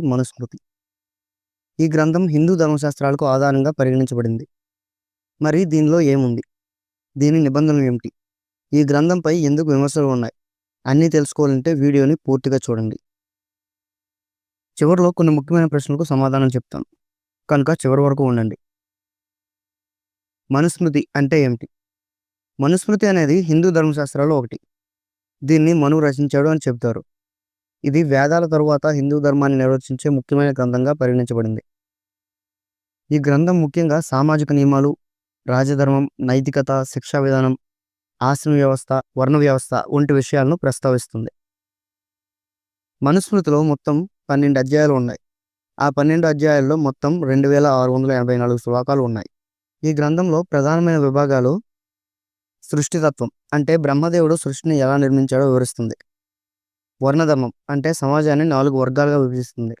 మనుస్మృతి. ఈ గ్రంథం హిందూ ధర్మశాస్త్రాలకు ఆధారంగా పరిగణించబడింది. మరి దీనిలో ఏముంది? దీని నిబంధనలు ఏమిటి? ఈ గ్రంథంపై ఎందుకు విమర్శలు ఉన్నాయి? అన్నీ తెలుసుకోవాలంటే వీడియోని పూర్తిగా చూడండి. చివరిలో కొన్ని ముఖ్యమైన ప్రశ్నలకు సమాధానం చెప్తాను. కనుక చివరి వరకు ఉండండి. మనుస్మృతి అంటే ఏమిటి? మనుస్మృతి అనేది హిందూ ధర్మశాస్త్రాల్లో ఒకటి. దీన్ని మను రచించాడు అని చెబుతారు. ఇది వేదాల తరువాత హిందూ ధర్మాన్ని నిర్వచించే ముఖ్యమైన గ్రంథంగా పరిగణించబడింది. ఈ గ్రంథం ముఖ్యంగా సామాజిక నియమాలు రాజధర్మం నైతికత శిక్షా విధానం ఆశ్రమ వ్యవస్థ వర్ణ వ్యవస్థ వంటి విషయాలను ప్రస్తావిస్తుంది. మనుస్మృతిలో మొత్తం పన్నెండు అధ్యాయాలు ఉన్నాయి. ఆ పన్నెండు అధ్యాయాల్లో మొత్తం రెండు వేల ఆరు వందల ఎనభై నాలుగు శ్లోకాలు ఉన్నాయి. ఈ గ్రంథంలో ప్రధానమైన విభాగాలు సృష్టితత్వం అంటే బ్రహ్మదేవుడు సృష్టిని ఎలా నిర్మించాడో వివరిస్తుంది. వర్ణధర్మం అంటే సమాజాన్ని నాలుగు వర్గాలుగా విభజిస్తుంది.